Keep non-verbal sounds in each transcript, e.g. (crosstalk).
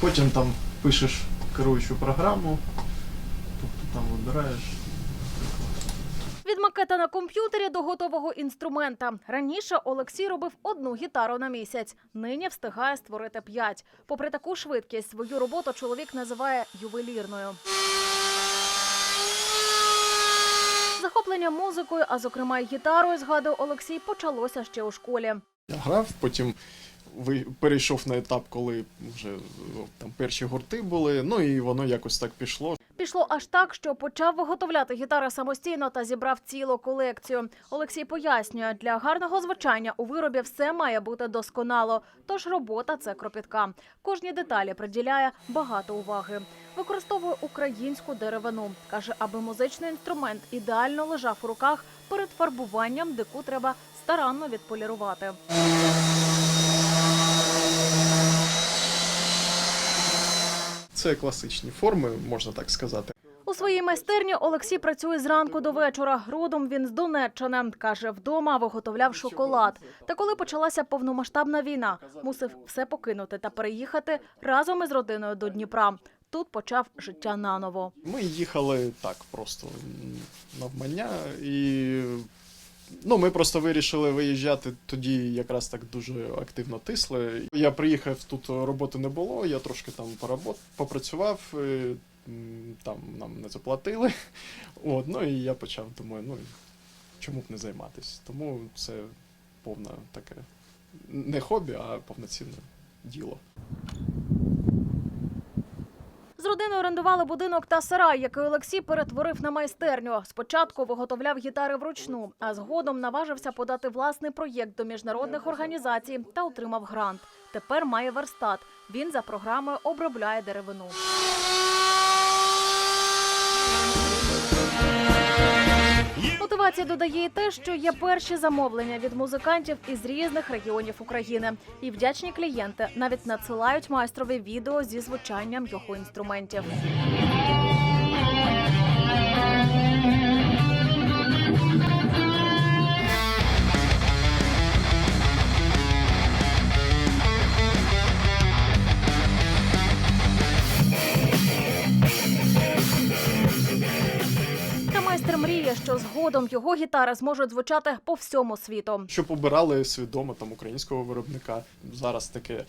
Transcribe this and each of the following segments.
Потім там пишеш керуючу програму, тобто там вибираєш. Від макета на комп'ютері до готового інструмента. Раніше Олексій робив одну гітару на місяць. Нині встигає створити п'ять. Попри таку швидкість, свою роботу чоловік називає ювелірною. Захоплення музикою, а зокрема й гітарою, згадує Олексій, почалося ще у школі. Я грав, потім перейшов на етап, коли вже там перші гурти були, ну і воно якось так пішло. Пішло аж так, що почав виготовляти гітари самостійно та зібрав цілу колекцію. Олексій пояснює, для гарного звучання у виробі все має бути досконало. Тож робота це кропітка. Кожній деталі приділяє багато уваги. Використовує українську деревину. каже, аби музичний інструмент ідеально лежав у руках перед фарбуванням, дику треба старанно відполірувати. Це класичні форми, можна так сказати. У своїй майстерні Олексій працює зранку до вечора. Родом він з Донеччини. Каже, вдома виготовляв шоколад. Та коли почалася повномасштабна війна, мусив все покинути та переїхати разом із родиною до Дніпра. Тут почав життя наново. Ми їхали так просто навмання, і ну, ми просто вирішили виїжджати тоді, якраз так дуже активно тисли. Я приїхав, тут роботи не було, я трошки там поработ, попрацював, е, там нам не заплатили. (laughs) От, ну і я почав, думаю, ну чому б не займатися? Тому це повне таке не хобі, а повноцінне діло. З родиною орендували будинок та сарай, який Олексій перетворив на майстерню. Спочатку виготовляв гітари вручну, а згодом наважився подати власний проєкт до міжнародних організацій та отримав грант. Тепер має верстат. Він за програмою обробляє деревину. Мотивація додає і те, що є перші замовлення від музикантів із різних регіонів України. І вдячні клієнти навіть надсилають майстрові відео зі звучанням його інструментів. Майстер що згодом його гітари зможуть звучати по всьому світу. Щоб обирали свідомо там українського виробника. Зараз таке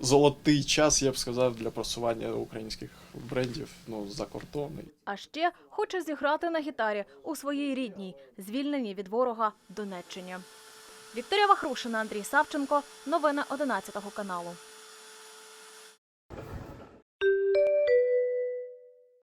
золотий час, я б сказав, для просування українських брендів ну, за кордон. А ще хоче зіграти на гітарі у своїй рідній, звільненій від ворога Донеччині. Вікторія Вахрушина, Андрій Савченко. Новини 11 каналу.